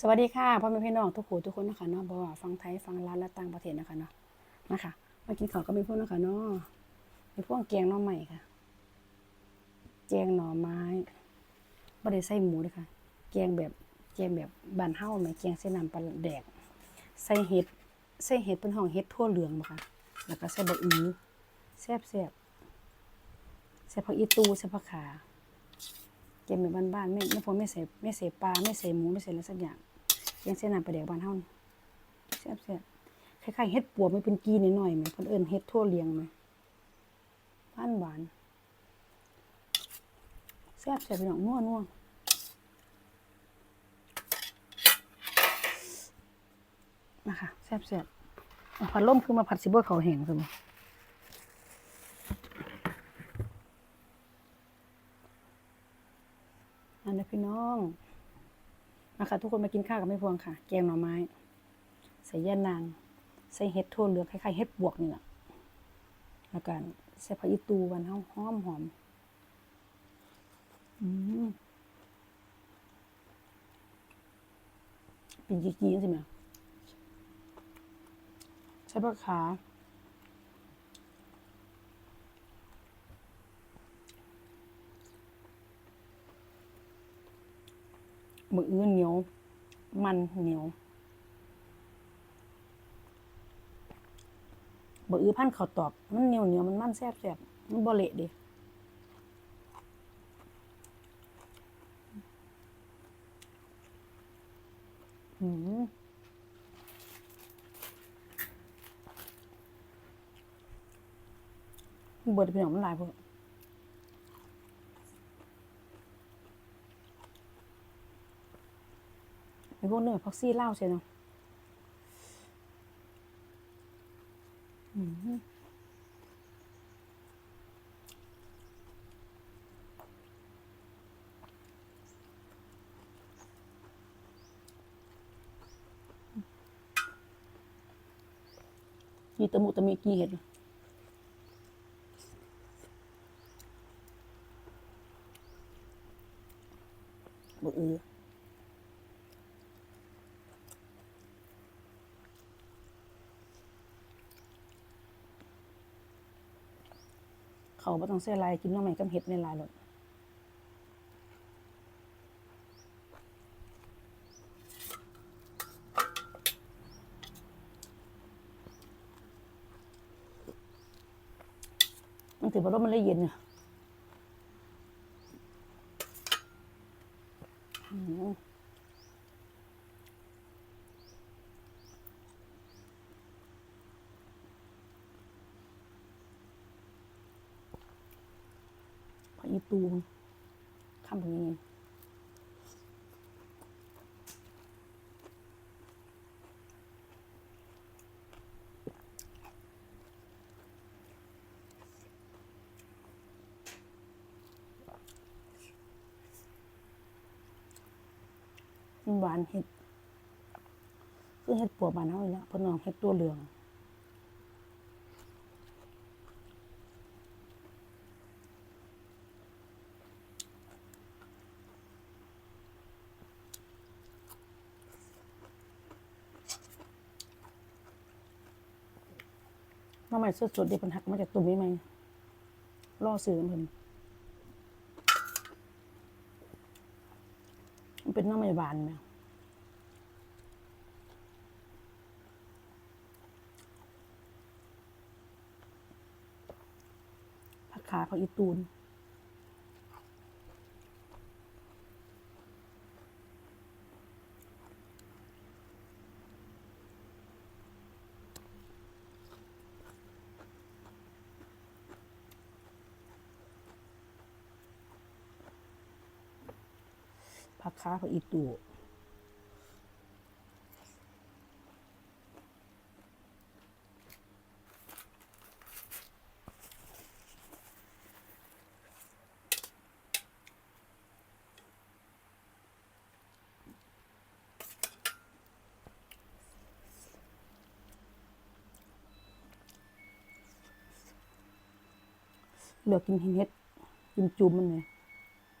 สวัสดีค่ะพ่อแม่พี่น้องทุกผู้ทุกคนนะคะเนาะบ่ว่าฟังไทยฟังลาวและต่างประเทศนะคะเนาะนะคะมากินข้าวก็มีพวกนะคะเนาะมีพวกแกงหน่อใหม่ค่ะแกงหน่อไม้บ่ได้ใส่หมูเลยค่ะแกงแบบแกงแบบบ้านเฮาแหมแกงใส่น้ำปลาแดกใส่เห็ดใส่เห็ดเป็นห้องเห็ดทั่วเหลืองบ่ค่ะแล้วก็ใส่บะอือแซ่บๆใส่ผักอีตูใส่ผักขาเกมแบบบ้านๆไม่ไม่พอไม่ใส่ไม่ใส่ปลาไม่ใส่หมูไม่ใส่อะไรสักอย่าง ยังเส้นน้ำปลาแดกบ้านเฮานี่แซ่บแซ่บคล้ายๆเฮ็ดปัวไม่เป็นกีนิดหน่อยๆไหมเพิ่นเอิ้นเฮ็ดทั่วเลียงไหมหวานหวานแซ่บแซ่บพี่น้องนัวนัวนะคะแซ่บแซ่บผัดล่มคือมาผัดซิบเบอร์เขาแห้งคือบ่อันนี้พี่น้อง มาค่ะทุกคนมากินข้าวกับแม่พวงค่ะ แกงหน่อไม้ ใส่ย่านาง ใส่เห็ดทั่วเหลืองคล้ายๆเห็ดบวกนี่แหละแล้วกันใส่ผักอีตูวันเฮาหอมหอมอืมเป็นจีกีใช่ไหมใส่ผักขา มืออื้อเหนียว มันเหนียวบอื้อพันข้าวตอก มันเหนียวเหนียวมันมันแซ่บแซ่บมันบ่เละดิอืมมันเบิดเป็นของมันหลายพวก ไอ้พวกเนื้อพักซี่เล้าใช่เนาะอืมกีตะมุตะมีกีเห็ดบอือ เขาบ่ต้องใส่ลายกินน้องใหม่กับเห็ดในลายหรอกมันถือว่าร่มมันเลยเย็นอะอืม ผักอีตูทำแบบนี้หวานเห็ดคือเห็ดปัวบานเฮาอีกแล้วเพนน้องเห็ดตัวเหลือง น้องให ม่สดๆเดี๋ยวเพิ่นหักมาจากตุ่มนี้ไหมรอสื่อเพิ่นมันเป็นน้ำใหม่บานไหมผักขาผักอีตูน ผักขาผักอีตูเลือกกินเห็ดกินจุ่มมันเลย ผัก ขาผักอีตู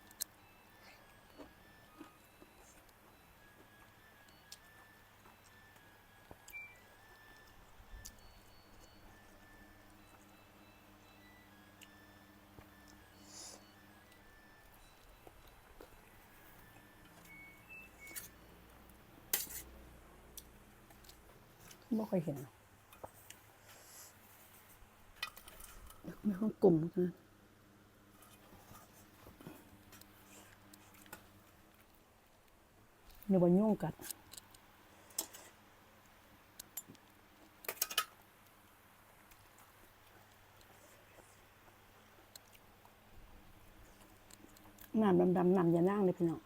น ผักขาผักอีตูน คำตรงนี้ อืม ผักขาผักอีตูน ผักขาผักอีตูน คำตรงนี้ ทำแบบนี้ รอซื้อเพิ่น ผักขาผักอีตูน ไม่ค่อยเห็นไม่ค่อยกลุ่มนะเนื้อวันยุ่งกัดน้ำดำๆน้ำยานั่งเลยพี่น้อง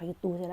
ไปตูจะ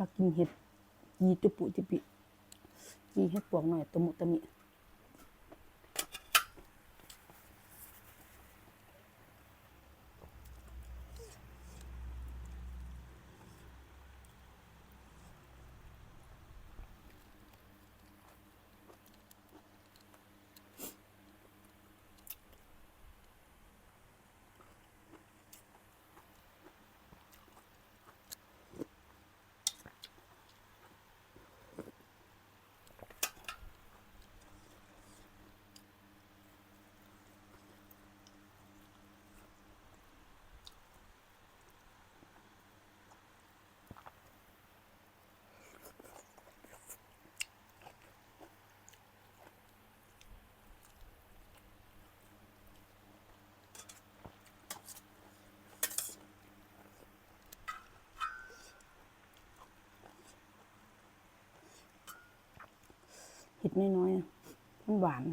อะไรเรากินเห็ดยีตุปุจิปิยีเห็ดปวกหน่อยตะมุตะมิ ดน้อยๆอะมันหวาน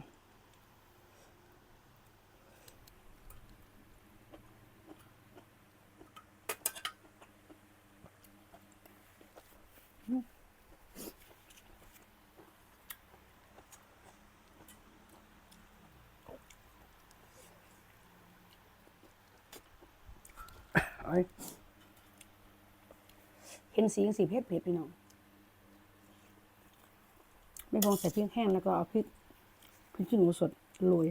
เอ้ยเห็นสีสีเผ็ดเผ็ดพี่น้อง ไม่พองใส่พริกแห้งแล้วก็เอาพริกพริกขี้หนูสดโรย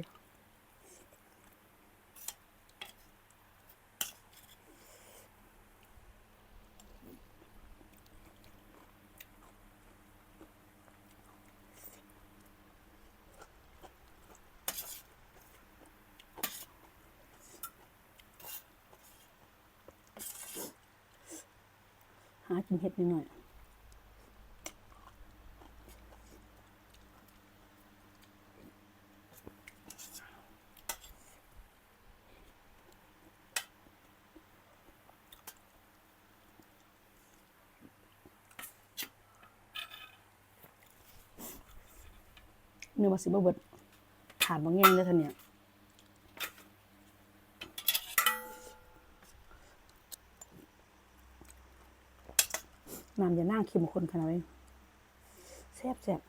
หากินเห็ดนิดหน่อย เนื้อมาสิบเบิดขาดบางแง่งเลยท่านเนี่ยน้ำอย่านั่งคิมข้นขนาดนี้แซ่บแซ่บ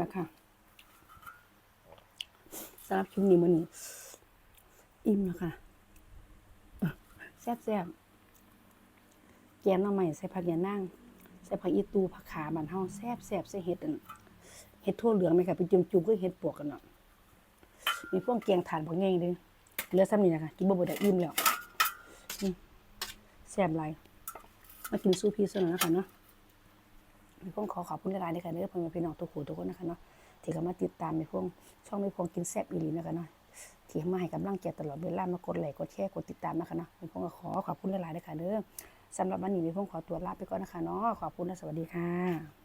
เอาละค่ะสำหรับคลิปนี้มันนี้ อิ่มแล้วค่ะแซ่บแซ่บแกงหน่อใหม่ใส่ผักยานั่งใส่ผักอีตูผักขาบานเฮาแซ่บแซ่บใส่เห็ดอันเห็ดทั่วเหลืองไหมค่ะเป็นจุ่มๆก็เห็ดปวกกันเนาะมีพวกแกงถ่านบางแง่งด้วยเหลือซ้ำนี่นะคะกินบ่บ่ได้อิ่มแล้วแซ่บหลายมากินซูพีซะหน่อยนะคะเนาะ มีพวงขอขอบคุณหลายๆในการเนื้อเพื่อนพี่น้องทุกคนทุกคนนะคะเนาะที่เขามาติดตามมีพวงช่องมีพวงกินแซ่บอีหลีนะคะเนาะที่มาให้กำลังใจตลอดเวลามากดไลค์กดแชร์กดติดตามนะคะเนาะมีพวงก็ขอขอบคุณหลายๆด้วยค่ะเด้อสำหรับวันนี้มีพวงขอตัวลาไปก่อนนะคะเนาะขอบคุณและสวัสดีค่ะ